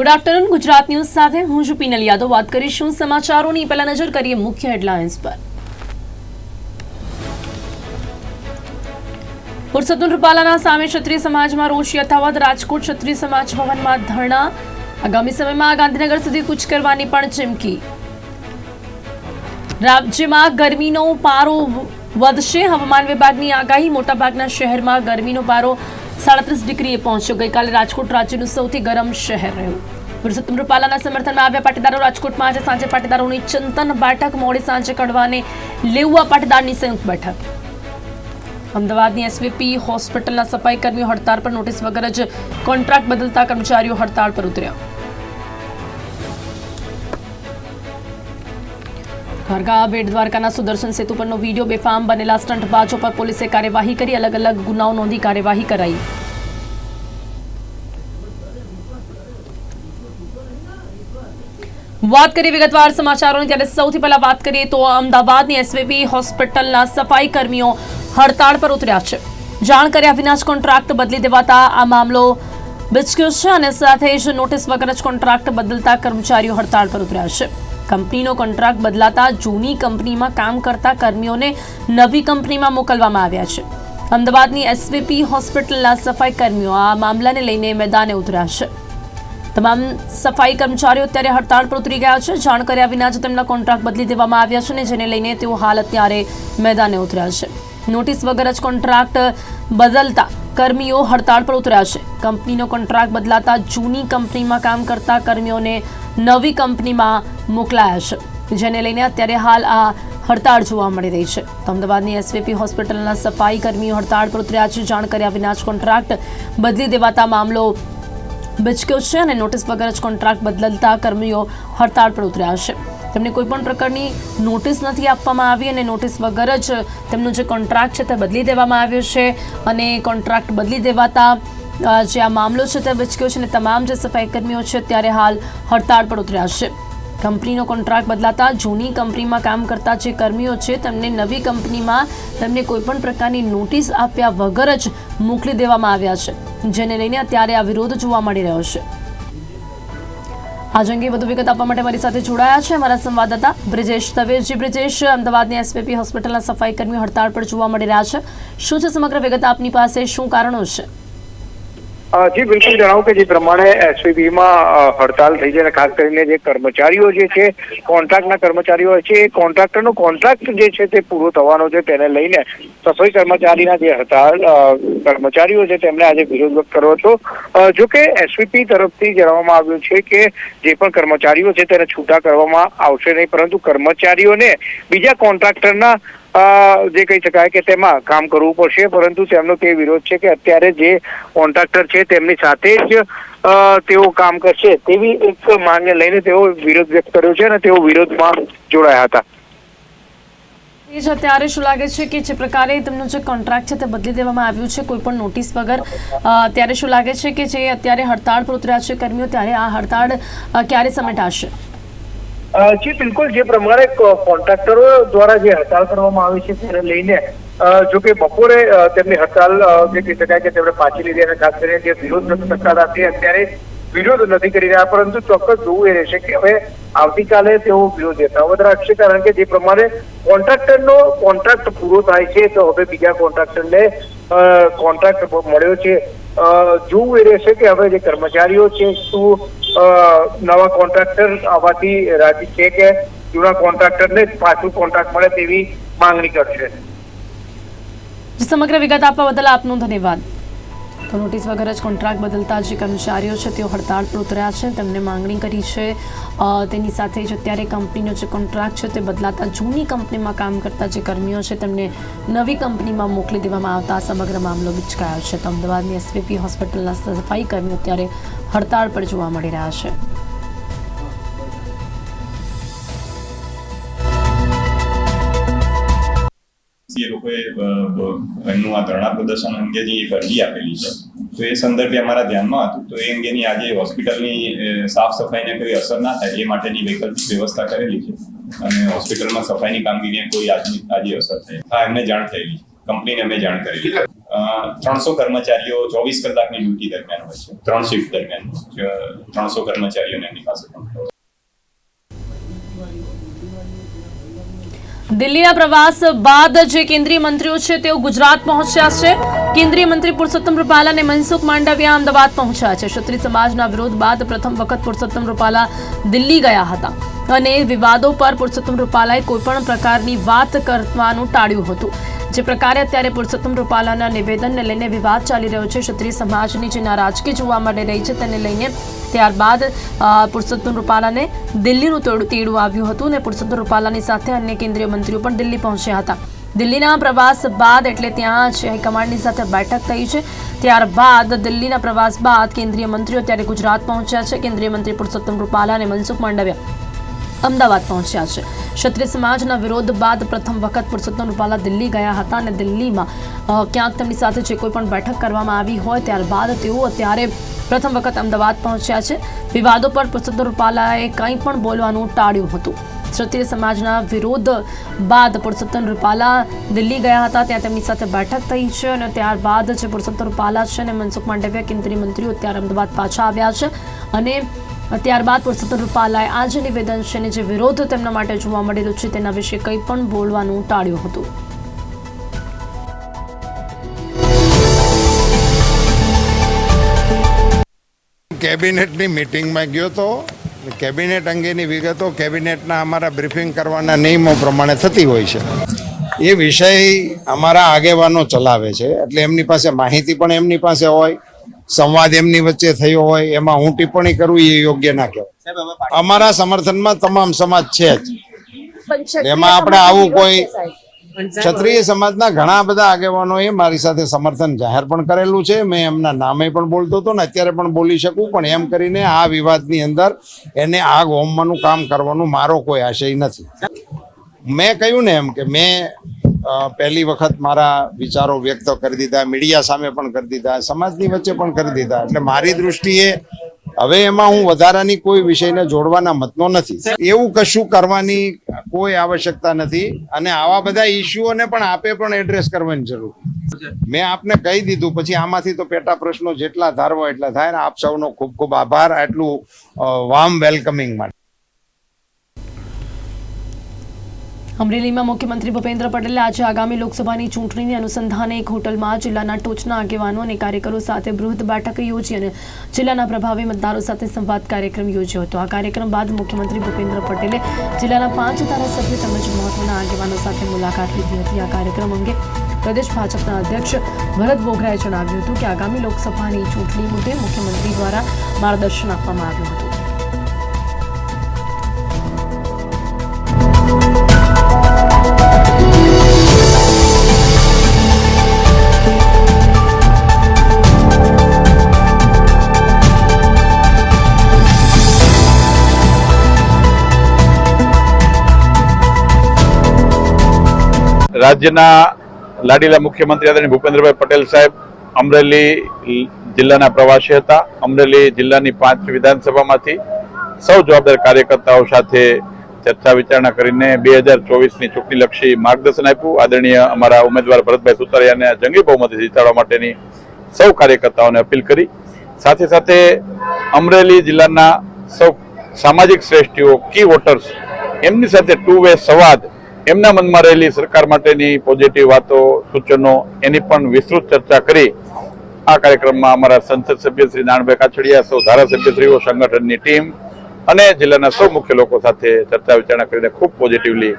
Good afternoon Gujarat news સાથે હું છું યાદવ. વાત કરીશું સમાચારોની. પહેલા નજર કરીએ મુખ્ય હેડલાઇન્સ પર. પુરુષોત્તમ રૂપાલાના સામે ક્ષત્રિય સમાજમાં રોષ, યથાવત રાજકોટ ક્ષત્રિય સમાજ ભવનમાં ધરણા. આગામી સમયમાં ગાંધીનગર સુધી કૂચ કરવાની પણ ચીમકી. રાજ્યમાં ગરમીનો પારો વધશે. હવામાન વિભાગની આગાહી. મોટાભાગના શહેરમાં ગરમીનો પારો સાડત્રીસ ડિગ્રીએ પહોંચ્યો. ગઈકાલે રાજકોટ રાજ્યનું સૌથી ગરમ શહેર રહ્યું. પુરુષોત્તમ રૂપાલાના સમર્થનમાં આવ્યા પાટીદારો રાજકોટમાં આજે સાંજે પાટીદારોની ચિંતન બેઠક મોડી સાંજે કડવાને લેવા પાટીદારની સંયુક્ત બેઠક. અમદાવાદની એસવીપી હોસ્પિટલના સફાઈ કર્મીઓ હડતાળ પર નોટિસ વગર જ કોન્ટ્રાક્ટ બદલતા કર્મચારીઓ હડતાળ પર ઉતર્યા. ખરગા બેટ દ્વારકાના સુદર્શન સેતુ પરનો વીડિયો બેફામ બનેલા સ્ટંટબાજો પર પોલીસે કાર્યવાહી કરી અલગ અલગ ગુનાઓ નોંધી કાર્યવાહી કરાઈ. વાત કરીએ વિગતવાર સમાચારોની, ત્યારે સૌથી પહેલા વાત કરીએ તો અમદાવાદની એસવીપી હોસ્પિટલના સફાઈ કર્મીઓ હડતાળ પર ઉતર્યા છે. જાણ કર્યા વિના જ કોન્ટ્રાક્ટ બદલી દેવાતા આ મામલો બિચક્યો છે અને સાથે જ નોટિસ વગર જ કોન્ટ્રાક્ટ બદલતા કર્મચારીઓ હડતાળ પર ઉતર્યા છે. કંપનીનો કોન્ટ્રાક્ટ બદલાતા જૂની કંપનીમાં કામ કરતા કર્મીઓને નવી કંપનીમાં મોકલવામાં આવ્યા છે. અમદાવાદની એસવીપી હોસ્પિટલના સફાઈ કર્મીઓ આ મામલાને લઈને મેદાને ઉતર્યા છે. તમામ સફાઈ કર્મચારીઓ અત્યારે હડતાળ પર ઉતરી ગયા છે. જાણ કર્યા વિના જ તેમના કોન્ટ્રાક્ટ બદલી દેવામાં આવ્યા છે ને જેને લઈને તેઓ હાલ અત્યારે મેદાને ઉતર્યા છે. નોટિસ વગર જ કોન્ટ્રાક્ટ બદલતા કર્મીઓ હડતાળ પર ઉતર્યા છે. કંપનીનો કોન્ટ્રાક્ટ બદલાતા જૂની કંપનીમાં કામ કરતા કર્મીઓને નવી કંપનીમાં મોકલાયા છે. જેને લઈને અત્યારે હાલ આ હડતાળ જોવા મળી રહી છે. અમદાવાદની એસવીપી હોસ્પિટલના સફાઈ કર્મીઓ હડતાળ પર ઉતર્યા છે. જાણ કર્યા વિના જ કોન્ટ્રાક્ટ બદલી દેવાતા મામલો બચક્યો છે અને નોટિસ વગર જ કોન્ટ્રાક્ટ બદલતા કર્મીઓ હડતાળ પર ઉતર્યા છે. તેમને કોઈ પણ પ્રકારની નોટિસ નથી આપવામાં આવી અને નોટિસ વગર જ તેમનો જે કોન્ટ્રાક્ટ છે તે બદલી દેવામાં આવ્યો છે અને કોન્ટ્રાક્ટ બદલી દેવાતા જે આ મામલો છે તે બચક્યો છે અને તમામ જે સફાઈ કર્મીઓ છે ત્યારે હાલ હડતાળ પર ઉતર્યા છે. કંપનીનો કોન્ટ્રાક્ટ બદલાતા જૂની કંપનીમાં કામ કરતા જે કર્મીઓ છે, તેમને નવી કંપનીમાં તેમને કોઈપણ પ્રકારની નોટિસ આપ્યા વગર જ મોકલી દેવામાં આવ્યા છે, જેને લઈને અત્યારે આ વિરોધ જોવા મળી રહ્યો છે. આજ અંગે વધુ વિગત આપવા માટે મારી સાથે જોડાયા છે અમારા સંવાદદાતા બ્રિજેશ તવેરજી બ્રિજેશ, અમદાવાદની એસપીપી હોસ્પિટલના સફાઈ કર્મીઓ હડતાળ પર જોવા મળી રહ્યા છે. શું છે સમગ્ર વિગત આપની પાસે? શું કારણો છે? જી, બિલકુલ જણાવું કે જે પ્રમાણે એસવીબીમાં હડતાલ થઈ છે અને ખાસ કરીને જે કર્મચારીઓ જે છે, કોન્ટ્રાક્ટના કર્મચારીઓ છે, એ કોન્ટ્રાક્ટરનો કોન્ટ્રાક્ટ જે છે તે પૂરો થવાનો છે. તેને લઈને સફાઈ કર્મચારીના જે હડતાલ કર્મચારીઓ છે તેમણે આજે વિરોધ વ્યક્ત કર્યો હતો. જો કે એસવીપી તરફથી જણાવવામાં આવ્યું છે કે જે પણ કર્મચારીઓ છે તેને છૂટા કરવામાં આવશે નહીં, પરંતુ કર્મચારીઓને બીજા કોન્ટ્રાક્ટરના જે કહી શકાય કે તેમાં કામ કરવું પડશે, પરંતુ તેમનો તે વિરોધ છે કે અત્યારે જે કોન્ટ્રાક્ટર છે તેમની સાથે જ તેઓ કામ કરશે તેવી એક માંગને લઈને તેઓ વિરોધ વ્યક્ત કર્યો છે અને તેઓ વિરોધમાં જોડાયા હતા. એ જ અત્યારે શું લાગે છે કે જે પ્રકારે તેમનો જે કોન્ટ્રાક્ટ છે તે બદલી દેવામાં આવ્યું છે, કોઈ પણ નોટિસ વગર? ત્યારે શું લાગે છે કે જે અત્યારે હડતાળ પર ઉતર્યા છે કર્મીઓ, ત્યારે આ હડતાળ ક્યારે સમેટાશે? જી, બિલકુલ. જે પ્રમાણે કોન્ટ્રાક્ટરો દ્વારા જે હડતાલ કરવામાં આવી છે, તેને લઈને જો કે બપોરે તેમની હડતાલ જે કહી શકાય કે તેમણે પાછી લીધી અને ખાસ કરીને જે વિરોધ કરતા હતા અત્યારે વિરોધ નથી કરી રહ્યા, પરંતુ ચોક્કસ જોવું એ રહેશે કે હવે આવતીકાલે તેઓ વિરોધ યથાવત રાખશે કારણ કે જે પ્રમાણે કોન્ટ્રાક્ટરનો કોન્ટ્રાક્ટ પૂરો થાય છે, તો હવે બીજા કોન્ટ્રાક્ટરને કોન્ટ્રાક્ટ મળ્યો છે. જોવું એ રહેશે કે હવે જે કર્મચારીઓ છે, શું નવા કોન્ટ્રાક્ટર આવવાથી રાજી છે કે જૂના કોન્ટ્રાક્ટરને પાછું કોન્ટ્રાક્ટ મળે તેવી માંગણી કરશે. સમગ્ર વિગત આપવા બદલ આપનો ધન્યવાદ. તો નોટિસ વગર જ કોન્ટ્રાક્ટ બદલતા જે કર્મચારીઓ છે, તેઓ હડતાળ પર ઉતર્યા છે. તેમને માંગણી કરી છે તેની સાથે જ અત્યારે કંપનીનો જે કોન્ટ્રાક્ટ છે, તે બદલાતા જૂની કંપનીમાં કામ કરતા જે કર્મીઓ છે, તેમને નવી કંપનીમાં મોકલી દેવામાં આવતા સમગ્ર મામલો વિચકાયો છે. તો અમદાવાદની એસવીપી હોસ્પિટલના સફાઈ કર્મીઓ અત્યારે હડતાળ પર જોવા મળી રહ્યા છે. લોકોએ એમનું આ ધરણા પ્રદર્શન અંગે જે અરજી આપેલી છે, તો એ સંદર્ભે અમારા ધ્યાનમાં હતું. તો એ અંગેની આજે હોસ્પિટલની સાફ સફાઈને કોઈ અસર ના થાય એ માટેની વૈકલ્પિક વ્યવસ્થા કરેલી છે. અને હોસ્પિટલમાં સફાઈની કામગીરીને કોઈ આજની, આજે અસર થાય. હા, એમને જાણ થયેલી કંપનીને અમે જાણ કરેલી ત્રણસો કર્મચારીઓ ચોવીસ કલાકની ડ્યુટી દરમિયાન હોય છે. ત્રણ શિફ્ટ દરમિયાન. ત્રણસો કર્મચારીઓને એમની પાસે પણ. દિલ્હીના પ્રવાસ બાદ જે કેન્દ્રીય મંત્રીઓ છે તેઓ ગુજરાત પહોંચ્યા છે. કેન્દ્રીય મંત્રી પુરુષોત્તમ રૂપાલા અને મનસુખ માંડવિયા અમદાવાદ પહોંચ્યા છે. ક્ષત્રિય સમાજના વિરોધ બાદ પ્રથમ વખત પુરુષોત્તમ રૂપાલા દિલ્હી ગયા હતા. અને વિવાદો પર પુરુષોત્તમ રૂપાલાએ કોઈપણ પ્રકારની વાત કરવાનું ટાળ્યું હતું. જે પ્રકારે અત્યારે પુરુષોત્તમ રૂપાલાના નિવેદનને લઈને વિવાદ ચાલી રહ્યો છે. ક્ષત્રિય સમાજની જે નારાજગી જોવા મળી રહી છે તેને લઈને ત્યારબાદ પુરુષોત્તમ રૂપાલાને દિલ્હીનું તોડ આવ્યું હતું અને પુરુષોત્તમ રૂપાલાની સાથે અન્ય કેન્દ્રીય મંત્રીઓ પણ દિલ્હી પહોંચ્યા હતા. દિલ્હીના પ્રવાસ બાદ એટલે ત્યાં જ હાઈકમાન્ડની સાથે બેઠક થઈ છે. ત્યારબાદ દિલ્હીના પ્રવાસ બાદ કેન્દ્રીય મંત્રીઓ ત્યારે ગુજરાત પહોંચ્યા છે. કેન્દ્રીય મંત્રી પુરુષોત્તમ રૂપાલા અને મનસુખ માંડવિયા અમદાવાદ પહોંચ્યા છે. ક્ષત્રિય સમાજના વિરોધ બાદ પ્રથમ વખત પુરુષોત્તમ રૂપાલા દિલ્હી ગયા હતા અને દિલ્હીમાં ક્યાંક તેમની સાથે જે કોઈ પણ બેઠક કરવામાં આવી હોય ત્યારબાદ તેઓ અત્યારે પ્રથમ વખત અમદાવાદ પહોંચ્યા છે. વિવાદો પર પુરુષોત્તમ રૂપાલાએ કંઈ પણ બોલવાનું ટાળ્યું હતું. ક્ષત્રિય સમાજના વિરોધ બાદ પુરુષોત્તમ રૂપાલા દિલ્હી ગયા હતા, ત્યાં તેમની સાથે બેઠક થઈ છે અને ત્યારબાદ જે પુરુષોત્તમ રૂપાલા છે અને મનસુખ માંડવિયા કેન્દ્રીય મંત્રીઓ અત્યારે અમદાવાદ પાછા આવ્યા છે અને ત્યારબાદ પુરુષોત્તમ રૂપાલાએ આ જે નિવેદન છે જે વિરોધ તેમના માટે જોવા મળેલો છે તેના વિશે કંઈ પણ બોલવાનું ટાળ્યું હતું. કેબિનેટની મિટિંગમાં ગયો તો કેબિનેટ અંગેની વિગતો કેબિનેટના અમારા બ્રીફિંગ કરવાના નિયમો પ્રમાણે થતી હોય છે. એ વિષય અમારા આગેવાનો ચલાવે છે, એટલે એમની પાસે માહિતી પણ એમની પાસે હોય. સંવાદ એમની વચ્ચે થયો હોય એમાં હું ટિપ્પણી કરું એ યોગ્ય ના કહેવાય. અમારા સમર્થનમાં તમામ સમાજ છે જ. એમાં આપણે આવું કોઈ ક્ષત્રિય સમાજના ઘણા બધા આગેવાનોએ મારી સાથે સમર્થન જાહેર પણ કરેલું છે. મેં એમના નામે પણ બોલતો હતો ને અત્યારે પણ બોલી શકું પણ એમ કરીને આ વિવાદની અંદર એને આગ હોમવાનું કામ કરવાનું મારો કોઈ આશય નથી. મેં કહ્યું ને એમ કે મેં પહેલી વખત મારા વિચારો વ્યક્ત કરી દીધા, મીડિયા સામે પણ કરી દીધા, સમાજની વચ્ચે પણ કરી દીધા. એટલે મારી દૃષ્ટિએ હવે એમાં હું વધારાની કોઈ વિષયને જોડવાના મતનો નથી. એવું કશું કરવાની કોઈ આવશ્યકતા નથી અને આવા બધા ઇસ્યુઓને પણ આપે પણ એડ્રેસ કરવાની જરૂર મેં આપને કહી દીધું, પછી આમાંથી તો પેટા પ્રશ્નો જેટલા ધારવો એટલા થાય ને આપ સૌનો ખૂબ ખૂબ આભાર. આટલું વામ વેલકમિંગ માટે. અમરેલીમાં મુખ્યમંત્રી ભૂપેન્દ્ર પટેલે આજે આગામી લોકસભાની ચૂંટણીની અનુસંધાને એક હોટલમાં જિલ્લાના ટોચના આગેવાનો અને કાર્યકરો સાથે બૃહદ બેઠક યોજી અને જિલ્લાના પ્રભાવી મતદારો સાથે સંવાદ કાર્યક્રમ યોજ્યો હતો. આ કાર્યક્રમ બાદ મુખ્યમંત્રી ભૂપેન્દ્ર પટેલે જિલ્લાના પાંચ ધારાસભ્યો તેમજ મહત્વના આગેવાનો સાથે મુલાકાત લીધી હતી. આ કાર્યક્રમ અંગે પ્રદેશ ભાજપના અધ્યક્ષ ભરત બોઘરાએ જણાવ્યું હતું કે આગામી લોકસભાની ચૂંટણી મુદ્દે મુખ્યમંત્રી દ્વારા માર્ગદર્શન આપવામાં આવ્યું હતું. રાજ્યના લાડીલા મુખ્યમંત્રી આદરણીય ભૂપેન્દ્રભાઈ પટેલ સાહેબ અમરેલી જિલ્લાના પ્રવાસી હતા. અમરેલી જિલ્લાની પાંચ વિધાનસભામાંથી સૌ જવાબદાર કાર્યકર્તાઓ સાથે ચર્ચા વિચારણા કરીને બે હજાર ચોવીસની ચૂંટણીલક્ષી માર્ગદર્શન આપ્યું. આદરણીય અમારા ઉમેદવાર ભરતભાઈ સુતારિયાને જંગી બહુમતી જીતાડવા માટેની સૌ કાર્યકર્તાઓને અપીલ કરી. સાથે સાથે અમરેલી જિલ્લાના સૌ સામાજિક શ્રેષ્ઠીઓ કી વોટર્સ એમની સાથે ટુ વે સંવાદ એમના મનમાં રહેલી સરકાર માટેની પોઝિટિવ વાતો, સૂચનો, એની પણ વિસ્તૃત ચર્ચા કરી. આ કાર્યક્રમમાં અમારા સંસદ સભ્ય શ્રી નાણભાઈ કાછડિયા, સૌ ધારાસભ્યશ્રીઓ, સંગઠનની ટીમ અને જિલ્લાના સૌ મુખ્ય લોકો સાથે ચર્ચા વિચારણા કરીને ખૂબ પોઝિટિવલી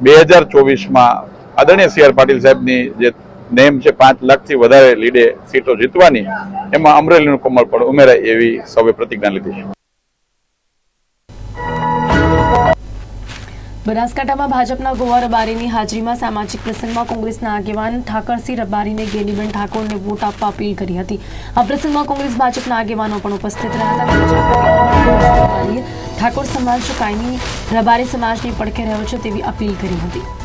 બે હજાર ચોવીસમાં આદરણીય સી પાટીલ સાહેબની જે નેમ છે, પાંચ લાખથી વધારે લીડે સીટો જીતવાની, એમાં અમરેલીનું કમળ પણ ઉમેરાય એવી સૌએ પ્રતિજ્ઞા લીધી છે. બનાસકાંઠામાં ભાજપના ગોવા રબારીની હાજરીમાં સામાજિક પ્રસંગમાં કોંગ્રેસના આગેવાન ઠાકરસિંહ રબારીને ગેનીબેન ઠાકોરને વોટ આપવા અપીલ કરી હતી. આ પ્રસંગમાં કોંગ્રેસ ભાજપના આગેવાનો પણ ઉપસ્થિત રહ્યા હતા. ઠાકોર સમાજ કાયમી, રબારી સમાજની પડખે રહ્યો છે તેવી અપીલ કરી હતી.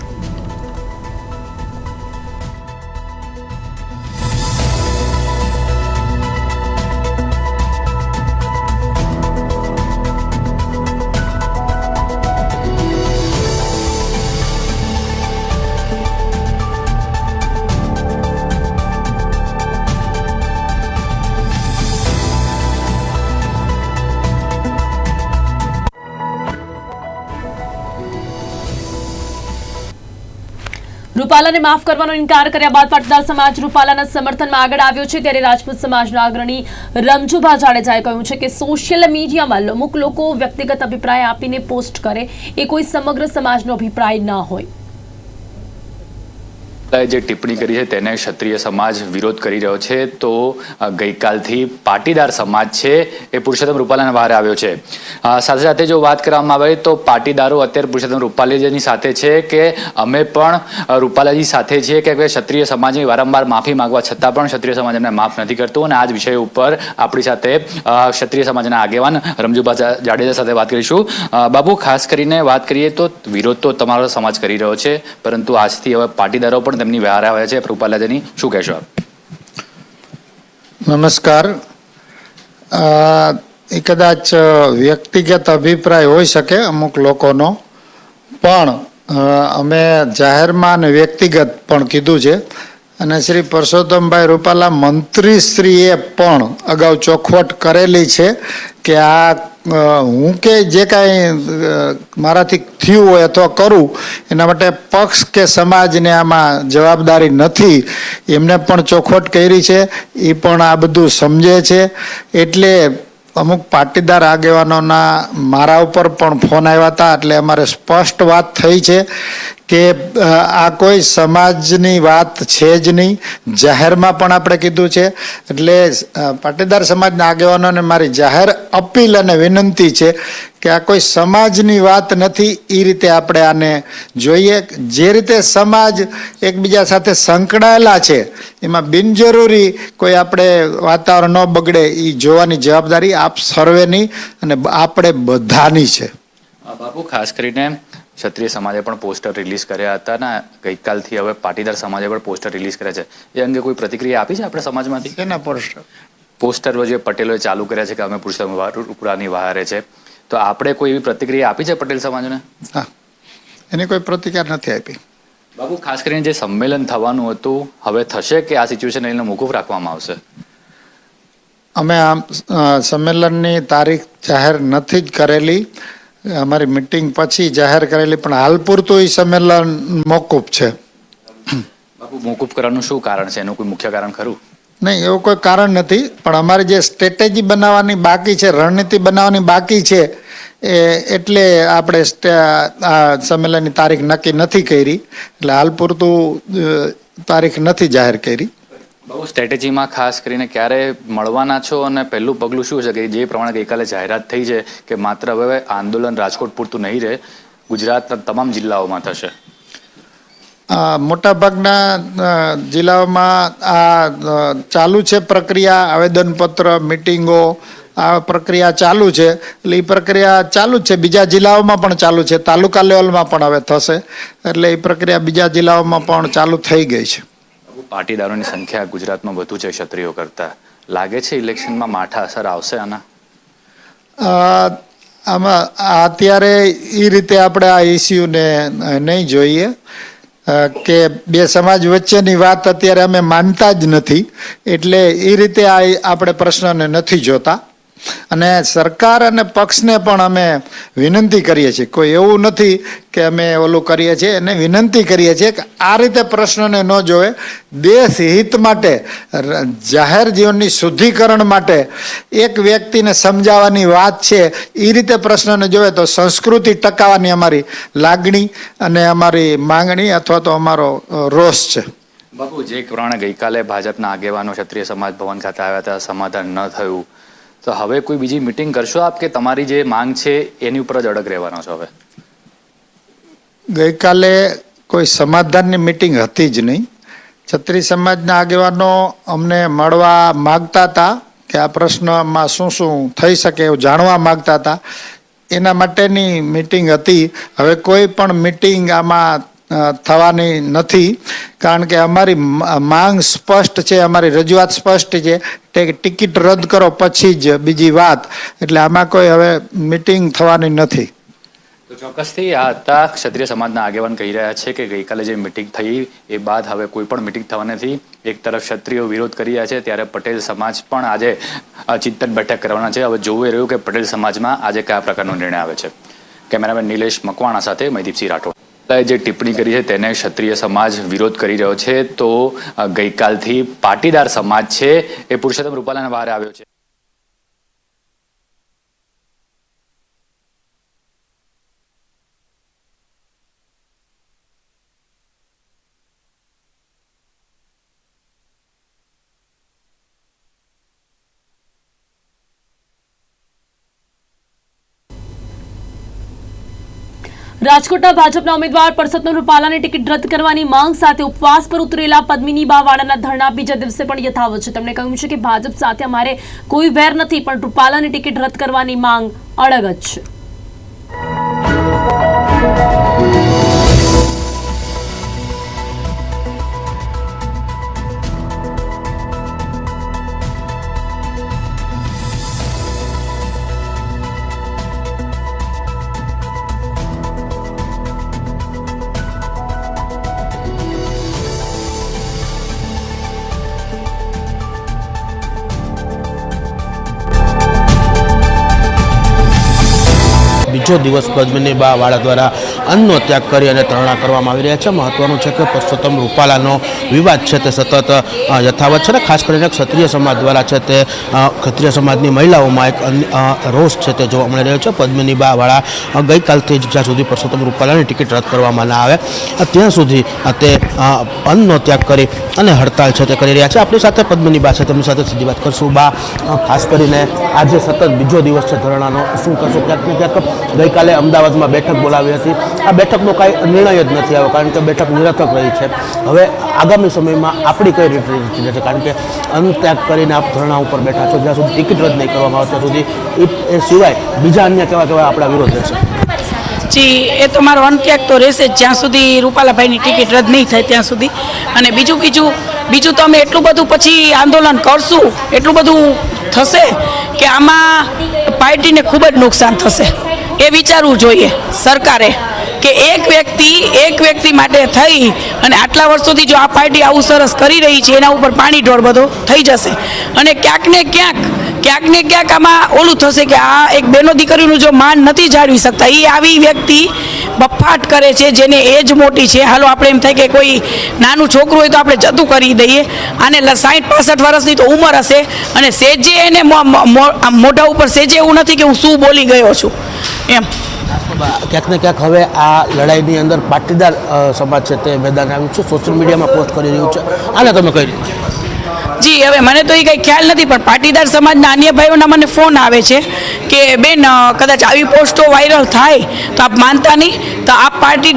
રૂપાલાને માફ કરવાનો ઇનકાર કર્યા બાદ પાટીદાર સમાજ રૂપાલાના સમર્થનમાં આગળ આવ્યો છે ત્યારે રાજપૂત સમાજના અગ્રણી રમજુભા જાડેજાએ કહ્યું છે કે સોશિયલ મીડિયામાં અમુક લોકો વ્યક્તિગત અભિપ્રાય આપીને પોસ્ટ કરે એ કોઈ સમગ્ર સમાજનો અભિપ્રાય ન હોય. એ જે ટિપ્પણી કરી છે તેને ક્ષત્રિય સમાજ વિરોધ કરી રહ્યો છે. તો ગઈકાલથી પાટીદાર સમાજ છે એ પુરુષોત્તમ રૂપાલાના બહાર આવ્યો છે. સાથે સાથે જો વાત કરવામાં આવે તો પાટીદારો અત્યારે પુરુષોત્તમ રૂપાલાજીની સાથે છે કે અમે પણ રૂપાલાજી સાથે છીએ કે ક્ષત્રિય સમાજની વારંવાર માફી માંગવા છતાં પણ ક્ષત્રિય સમાજ એમને માફ નથી કરતું અને આ જ વિષય ઉપર આપણી સાથે ક્ષત્રિય સમાજના આગેવાન રમજુભા જાડેજા સાથે વાત કરીશું. બાબુ, ખાસ કરીને વાત કરીએ તો વિરોધ તો તમારો સમાજ કરી રહ્યો છે, પરંતુ આજથી હવે પાટીદારો પણ તેમની બહાર આવ્યા છે. રૂપાલાજીની શું કહેશો આપ? નમસ્કાર. એ કદાચ વ્યક્તિગત અભિપ્રાય હોઈ શકે અમુક લોકોનો, પણ અમે જાહેરમાં અને વ્યક્તિગત પણ કીધું છે. અને શ્રી પરસોત્તમભાઈ રૂપાલા મંત્રીશ્રીએ પણ અગાઉ ચોખવટ કરેલી છે કે આ હું કે જે કાંઈ મારાથી થયું હોય અથવા કરું, એના માટે પક્ષ કે સમાજને આમાં જવાબદારી નથી. એમને પણ ચોખવટ કરી છે, એ પણ આ બધું સમજે છે. એટલે અમુક પાટીદાર આગેવાનોના મારા ઉપર પણ ફોન આવ્યા હતા, એટલે અમારે સ્પષ્ટ વાત થઈ છે. કે આ કોઈ સમાજની વાત છે જ નહીં. જાહેરમાં પણ આપણે કીધું છે. એટલે પાટીદાર સમાજના આગેવાનોને મારી જાહેર અપીલ અને વિનંતી છે કે આ કોઈ સમાજની વાત નથી એ રીતે આપણે આને જોઈએ. જે રીતે સમાજ એકબીજા સાથે સંકળાયેલા છે, એમાં બિનજરૂરી કોઈ આપણે વાતાવરણ ન બગડે એ જોવાની જવાબદારી આપ સર્વેની અને આપણે બધાની છે. બાપુ, ખાસ કરીને ક્ષત્રિય સમાજે પણ પોસ્ટર રિલીઝ કર્યા હતા ને ગઈકાલથી હવે પાટીદાર સમાજે પણ પોસ્ટર રિલીઝ કર્યા છે. એ અંગે કોઈ પ્રતિક્રિયા આપી છે આપણે સમાજમાંથી? એના પોસ્ટર પોસ્ટર જે પટેલોએ ચાલુ કર્યા છે કે અમે પુરુષોત્તમ રૂપરાની વહારે છે. તો આપણે કોઈ એવી પ્રતિક્રિયા આપી છે પટેલ સમાજને? હા. એની કોઈ પ્રતિકાર નથી આપી. બાબુ ખાસ કરીને જે સંમેલન થવાનું હતું હવે થશે કે આ સિચ્યુએશન લઈને મોકૂફ રાખવામાં આવશે? અમે આ સંમેલનની તારીખ જાહેર નથી જ કરેલી. અમારી મિટિંગ પછી જાહેર કરેલી પણ હાલ પૂરતું એ સંમેલન મોકૂફ છે. બાપુ મોકૂફ કરવાનું શું કારણ છે? એનું કોઈ મુખ્ય કારણ ખરું? નહીં એવું કોઈ કારણ નથી પણ અમારી જે સ્ટ્રેટેજી બનાવવાની બાકી છે રણનીતિ બનાવવાની બાકી છે એ એટલે આપણે આ સંમેલનની તારીખ નક્કી નથી કરી એટલે હાલ પૂરતું તારીખ નથી જાહેર કરી. બહુ સ્ટ્રેટેજીમાં ખાસ કરીને ક્યારે મળવાના છો અને પહેલું પગલું શું છે કે જે પ્રમાણે ગઈકાલે જાહેરાત થઈ છે કે માત્ર હવે આંદોલન રાજકોટ પૂરતું નહીં રહે, ગુજરાતના તમામ જિલ્લાઓમાં થશે? મોટાભાગના જિલ્લાઓમાં આ ચાલુ છે પ્રક્રિયા, આવેદનપત્ર, મિટિંગો, આ પ્રક્રિયા ચાલુ છે. એટલે એ પ્રક્રિયા ચાલુ છે. બીજા જિલ્લાઓમાં પણ ચાલુ છે. તાલુકા લેવલમાં પણ હવે થશે. એટલે એ પ્રક્રિયા બીજા જિલ્લાઓમાં પણ ચાલુ થઈ ગઈ છે. પાટીદારોની સંખ્યા ગુજરાતમાં વધુ છે, ક્ષત્રિયો કરતા. લાગે છે ઇલેક્શનમાં માઠા અસર આવશે આના? આમાં અત્યારે એ રીતે આપણે આ ઇસ્યુને નહીં જોઈએ. કે બે સમાજ વચ્ચેની વાત અત્યારે અમે માનતા જ નથી. એટલે એ રીતે આ આપણે પ્રશ્નને નથી જોતા. અને સરકાર અને પક્ષને પણ અમે વિનંતી કરીએ છીએ. કોઈ એવું નથી કે અમે ઓલું કરીએ છીએ, એને વિનંતી કરીએ છીએ કે આ રીતે પ્રશ્નને ન જોવે. દેશ હિત માટે જાહેર જીવનની શુદ્ધિકરણ માટે એક વ્યક્તિને સમજાવવાની વાત છે એ રીતે પ્રશ્નને જોવે તો સંસ્કૃતિ ટકાવવાની અમારી લાગણી અને અમારી માંગણી અથવા તો અમારો રોષ છે. બાપુ, જે પ્રમાણે ગઈકાલે ભાજપના આગેવાનો ક્ષત્રિય સમાજ ભવન ખાતે આવ્યા હતા, સમાધાન ન થયું. તો હવે કોઈ બીજી મિટિંગ કરશો આપ કે તમારી જે માંગ છે એની ઉપર જ અડગ રહેવાનો છો હવે? ગઈકાલે કોઈ સમાધાનની મિટિંગ હતી જ નહીં. છત્રી સમાજના આગેવાનો અમને મળવા માગતા હતા કે આ પ્રશ્નમાં શું શું થઈ શકે એવું જાણવા માગતા હતા. એના માટેની મિટિંગ હતી. હવે કોઈ પણ મિટિંગ આમાં થવાની નથી. કારણ કે અમારી માંગ સ્પષ્ટ છે, અમારી રજૂઆત સ્પષ્ટ છે ટિકિટ રદ કરો પછી જ બીજી વાત. એટલે આમાં કોઈ હવે મિટિંગ થવાની નથી. ચોક્કસથી આ હતા ક્ષત્રિય સમાજના આગેવાન કહી રહ્યા છે કે ગઈકાલે જે મિટિંગ થઈ એ બાદ હવે કોઈ પણ મિટિંગ થવાની નથી. એક તરફ ક્ષત્રિયો વિરોધ કરી રહ્યા છે, ત્યારે પટેલ સમાજ પણ આજે ચિંતન બેઠક કરવાના છે. હવે જોવું રહ્યું કે પટેલ સમાજમાં આજે કયા પ્રકારનો નિર્ણય આવે છે. કેમેરામેન નિલેશ મકવાણા સાથે મયદીપસિંહ રાઠોડ. જે ટિપ્પણી કરી છે તેને ક્ષત્રિય સમાજ વિરોધ કરી રહ્યો છે, તો ગઈકાલથી પાટીદાર સમાજ છે એ પુરુષોત્તમ રૂપાલાના બહાર આવ્યો છે. રાજકોટના ભાજપના ઉમેદવાર પરસોત્તમ રૂપાલાની ટિકિટ રદ કરવાની માંગ સાથે ઉપવાસ પર ઉતરેલા પદ્મિની બાવાડાના ધરણા બીજા દિવસે પણ યથાવત છે. તેમણે કહ્યું છે કે ભાજપ સાથે અમારે કોઈ વેર નથી, પણ રૂપાલાની ટિકિટ રદ કરવાની માંગ અડગ જ છે. બીજો દિવસ ગજમીની બા વાળા દ્વારા અન્નનો ત્યાગ કરી અને ધરણા કરવામાં આવી રહ્યા છે. મહત્વનું છે કે પુરુષોત્તમ રૂપાલાનો વિવાદ છે તે સતત યથાવત છે ને? ખાસ કરીને ક્ષત્રિય સમાજ દ્વારા છે તે ક્ષત્રિય સમાજની મહિલાઓમાં એક રોષ છે તે જોવા મળી રહ્યો છે. પદ્મિની બાવાળા ગઈકાલથી જ જ્યાં સુધી પરસોત્તમ રૂપાલાની ટિકિટ રદ કરવામાં ના આવે ત્યાં સુધી તે અન્નનો ત્યાગ કરી અને હડતાલ છે તે કરી રહ્યા છે. આપણી સાથે પદ્મિની બા છે, તેમની સાથે સીધી વાત કરશું. બા ખાસ કરીને આજે સતત બીજો દિવસ છે ધરણાનો. શું કરશો? ક્યાંક ને ક્યાંક ગઈકાલે અમદાવાદમાં બેઠક બોલાવી હતી. આ બેઠકનો કાંઈ નિર્ણય જ નથી આવ્યો, કારણ કે બેઠક નિરર્થક રહી છે. હવે આગામી સમયમાં આપણી કઈ રીત છે? કારણ કે અન્ન કરીને આપ ધરણા ઉપર બેઠા છો, જ્યાં સુધી ટિકિટ રદ નહીં કરવામાં આવે, ત્યાં સુધી એ- સિવાય બીજા અન્ય કેવા કેવા આપણા વિરોધ રહેશે? જી, એ તો મારો અંત્યાગ તો રહેશે જ્યાં સુધી રૂપાલાભાઈની ટિકિટ રદ નહીં થાય, ત્યાં સુધી. અને બીજું બીજું બીજું તો અમે એટલું બધું પછી આંદોલન કરશું, એટલું બધું થશે કે આમાં પાર્ટીને ખૂબ જ નુકસાન થશે. એ વિચારવું જોઈએ સરકારે. કે એક વ્યક્તિ એક વ્યક્તિ માટે થઈ અને આટલા વર્ષોથી જો આ પાર્ટી આવું સરસ કરી રહી છે, એના ઉપર પાણી ઢોળ બધો થઈ જશે. અને ક્યાંક ને ક્યાંક ક્યાંક ને ક્યાંક આમાં ઓલું થશે કે આ એક બેનો દીકરીનું જો માન નથી જાળવી શકતા એ આવી વ્યક્તિ બફાટ કરે છે, જેને એજ મોટી છે. હાલો, આપણે એમ થાય કે કોઈ નાનું છોકરું હોય તો આપણે જતું કરી દઈએ. આને સાઠ પાસઠ વર્ષની તો ઉંમર હશે અને સેજે એને મોઢા ઉપર સેજે એવું નથી કે હું શું બોલી ગયો છું. એમ. ક્યાંક ને ક્યાંક હવે આ લડાઈની અંદર પાટીદાર સમાજ છે તે મેદાન આવ્યું છે. સોશિયલ મીડિયામાં પોસ્ટ કરી રહ્યું છે. આને તમે કહી જી, હવે મને તો એ કંઈ ખ્યાલ નથી, પણ પાટીદાર સમાજના અન્ય ભાઈઓના મને ફોન આવે છે. કે બેન કદાચ આવી પોસ્ટો વાયરલ થાય, તો આપ માનતા નહીં. તો આપ પાર્ટી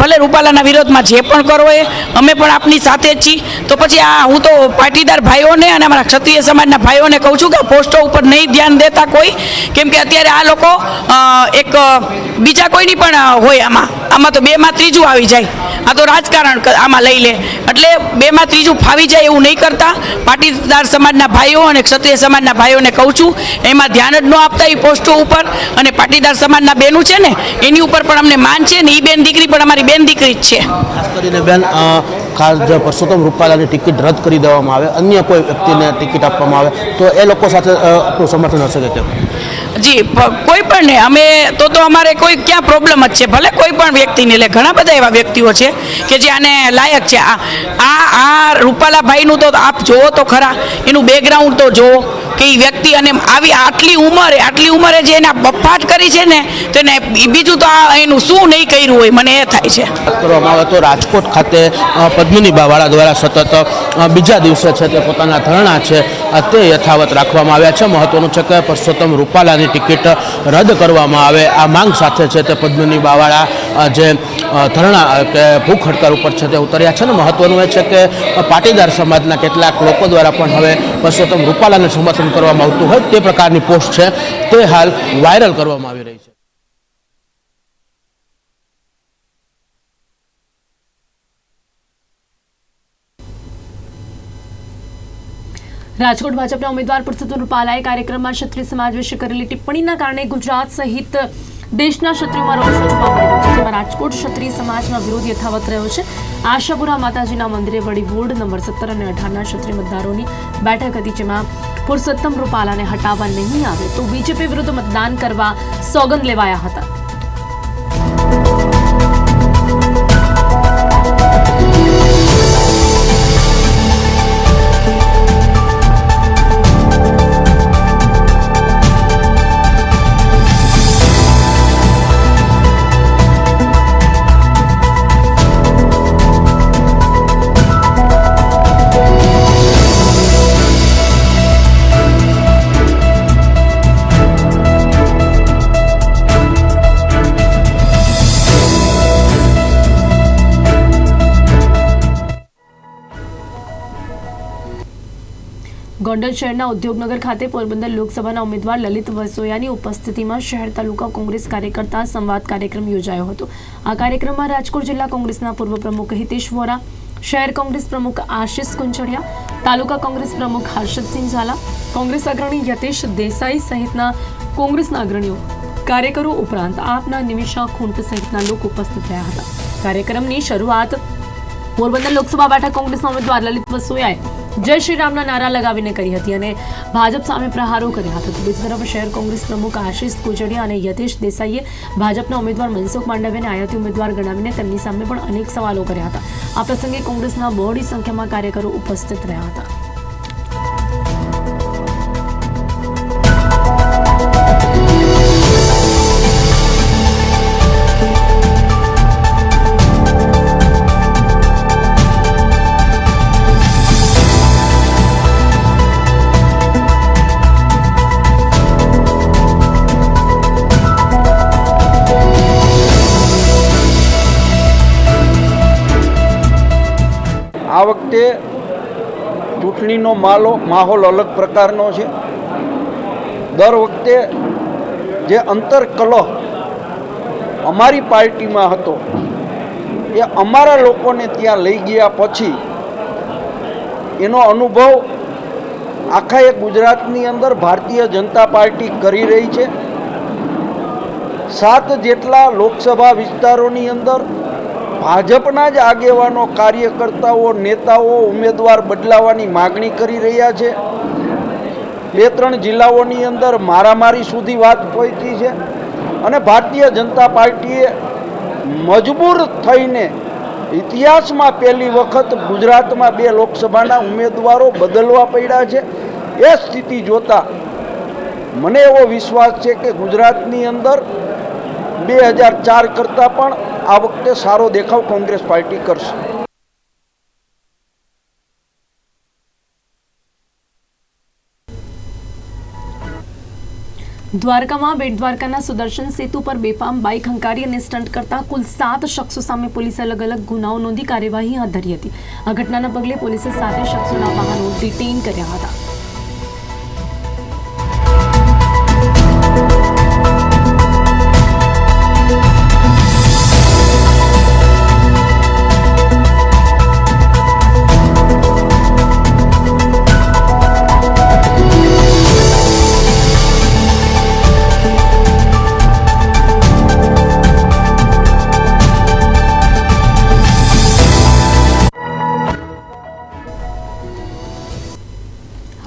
ભલે રૂપાલાના વિરોધમાં જે પણ કરો એ, અમે પણ આપની સાથે જ છીએ. તો પછી આ, હું તો પાટીદાર ભાઈઓને અને અમારા ક્ષત્રિય સમાજના ભાઈઓને કહું છું કે પોસ્ટો ઉપર નહીં ધ્યાન દેતા કોઈ. કેમ કે અત્યારે આ લોકો એક બીજા કોઈની પણ હોય આમાં. આમાં તો બેમાં ત્રીજું આવી જાય. આ તો રાજકારણ આમાં લઈ લે. એટલે બેમાં ત્રીજું ફાવી જાય એવું નહીં કરતા. પાટીદાર સમાજના ભાઈઓ અને ક્ષત્રિય સમાજના ભાઈઓને કહું છું, એમાં ધ્યાન જ ન આપતા એ પોસ્ટો ઉપર. અને પાટીદાર સમાજના બેનું છે ને, એની ઉપર પણ અમને માન છે ને એ બેન દીકરી પણ અમારી બેન દીકરી જ છે. ખાસ જે પરસોત્તમ રૂપાલાની ટિકિટ રદ કરી દેવામાં આવે, અન્ય કોઈ વ્યક્તિને ટિકિટ આપવામાં આવે, તો એ લોકો સાથે આપણું સમર્થન હશે કે કેમ? જી કોઈ પણ ને, અમે, તો તો અમારે કોઈ, ક્યાં પ્રોબ્લેમ જ છે. ભલે કોઈ પણ વ્યક્તિને, એટલે ઘણા બધા એવા વ્યક્તિઓ છે કે જે આને લાયક છે. આ આ રૂપાલાભાઈનું તો આપ જુઓ તો ખરા, એનું બેકગ્રાઉન્ડ તો જુઓ. કે એ વ્યક્તિ અને આવી આટલી ઉંમરે આટલી ઉંમરે જે એના બફાટ કરી છે ને, તો એને બીજું તો આ એનું શું નહીં કર્યું હોય, મને એ થાય છે. કરવામાં આવે તો રાજકોટ ખાતે પદ્મિની બાવાળા દ્વારા સતત બીજા દિવસે છે તે પોતાના ધરણા છે તે યથાવત રાખવામાં આવ્યા છે. મહત્વનું છે કે પરસોત્તમ રૂપાલાની ટિકિટ રદ કરવામાં આવે. આ માંગ સાથે છે તે પદ્મિની બાવાળા જે ધરણા કે ભૂખ હડતાલ ઉપર છે તે ઉતર્યા છે. ને મહત્વનું એ છે કે પાટીદાર સમાજના કેટલાક લોકો દ્વારા પણ હવે પરસોત્તમ રૂપાલાને સમર્થન કરવામાં આવતું હોય તે પ્રકારની પોસ્ટ છે. તે હાલ વાયરલ કરવામાં આવી રહી છે. રાજકોટ ભાજપના ઉમેદવાર પુરુષોત્તમ રૂપાલાએ કાર્યક્રમમાં ક્ષત્રિય સમાજ વિશે કરેલી ટિપ્પણીના કારણે ગુજરાત સહિત દેશના ક્ષત્રિયોમાં રોષ જોવા મળી છે, જેમાં રાજકોટ ક્ષત્રિય સમાજમાં વિરોધ યથાવત રહ્યો છે. આશાપુરા માતાજીના મંદિરે વળી વોર્ડ નંબર સત્તર અને અઢારના ક્ષત્રિય મતદારોની બેઠક હતી, જેમાં પુરુષોત્તમ રૂપાલાને હટાવવા નહીં આવે તો બીજેપી વિરુદ્ધ મતદાન કરવા સોગંદ લેવાયા હતા. ગોંડલ શહેરના ઉદ્યોગનગર ખાતે પોરબંદર લોકસભાના ઉમેદવાર લલિત વસોયાની ઉપસ્થિતિમાં શહેર તાલુકા કોંગ્રેસ કાર્યકર્તા સંવાદ કાર્યક્રમ યોજાયો હતો. આ કાર્યક્રમમાં રાજકોટ જિલ્લા કોંગ્રેસના પૂર્વ પ્રમુખ હિતેશ વોરા, શહેર કોંગ્રેસ પ્રમુખ આશિષ કુંચડિયા, તાલુકા કોંગ્રેસ પ્રમુખ હર્ષદસિંહ ઝાલા, કોંગ્રેસ અગ્રણી યતેશ દેસાઈ સહિતના કોંગ્રેસના અગ્રણીઓ કાર્યકરો ઉપરાંત આપના નિમિષા ખૂંટ સહિતના લોકો ઉપસ્થિત રહ્યા હતા. કાર્યક્રમની શરૂઆત પોરબંદર લોકસભા બેઠક કોંગ્રેસના ઉમેદવાર લલિત વસોયાએ જય શ્રી રામના નારા લગાવીને કરી હતી અને ભાજપ સામે પ્રહારો કર્યા હતા. બીજી તરફ શહેર કોંગ્રેસ પ્રમુખ આશિષ કુજડિયા અને યતેશ દેસાઈએ ભાજપના ઉમેદવાર મનસુખ માંડવિયાને આયાતી ઉમેદવાર ગણાવીને તેમની સામે પણ અનેક સવાલો કર્યા હતા. આ પ્રસંગે કોંગ્રેસના બહોળી સંખ્યામાં કાર્યકરો ઉપસ્થિત રહ્યા હતા. ચૂંટણીનો માલો, માહોલ અલગ પ્રકારનો છે. દર વખતે જે અંતર કલહ અમારી પાર્ટીમાં હતો, એ અમારા લોકોને ત્યાં લઈ ગયા પછી એનો અનુભવ આખા એ ગુજરાતની અંદર ભારતીય જનતા પાર્ટી કરી રહી છે. સાત જેટલા લોકસભા વિસ્તારોની અંદર ભાજપના જ આગેવાનો, કાર્યકર્તાઓ, નેતાઓ ઉમેદવાર બદલાવાની માગણી કરી રહ્યા છે. બે ત્રણ જિલ્લાઓની અંદર મારામારી સુધી વાત પહોંચી છે અને ભારતીય જનતા પાર્ટીએ મજબૂર થઈને ઇતિહાસમાં પહેલી વખત ગુજરાતમાં બે લોકસભાના ઉમેદવારો બદલવા પડ્યા છે. એ સ્થિતિ જોતા મને એવો વિશ્વાસ છે કે ગુજરાતની અંદર બે હજાર ચાર કરતાં પણ આ વખતે સારો દેખાવ કોંગ્રેસ પાર્ટી કરશે. દ્વારકામાં બેટ દ્વારકાના સુદર્શન સેતુ પર બેફામ બાઇક હંકારી અને સ્ટન્ટ કરતા કુલ સાત શખ્સો સામે પોલીસે અલગ અલગ ગુનાઓ નોંધી કાર્યવાહી હાથ ધરી હતી. આ ઘટનાના પગલે પોલીસે સાતે શખ્સોના વાહનો ડિટેઇન કર્યા હતા.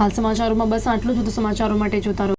હાલ સમાચારોમાં બસ આટલું જ. વધુ સમાચારો માટે જોતા રહો.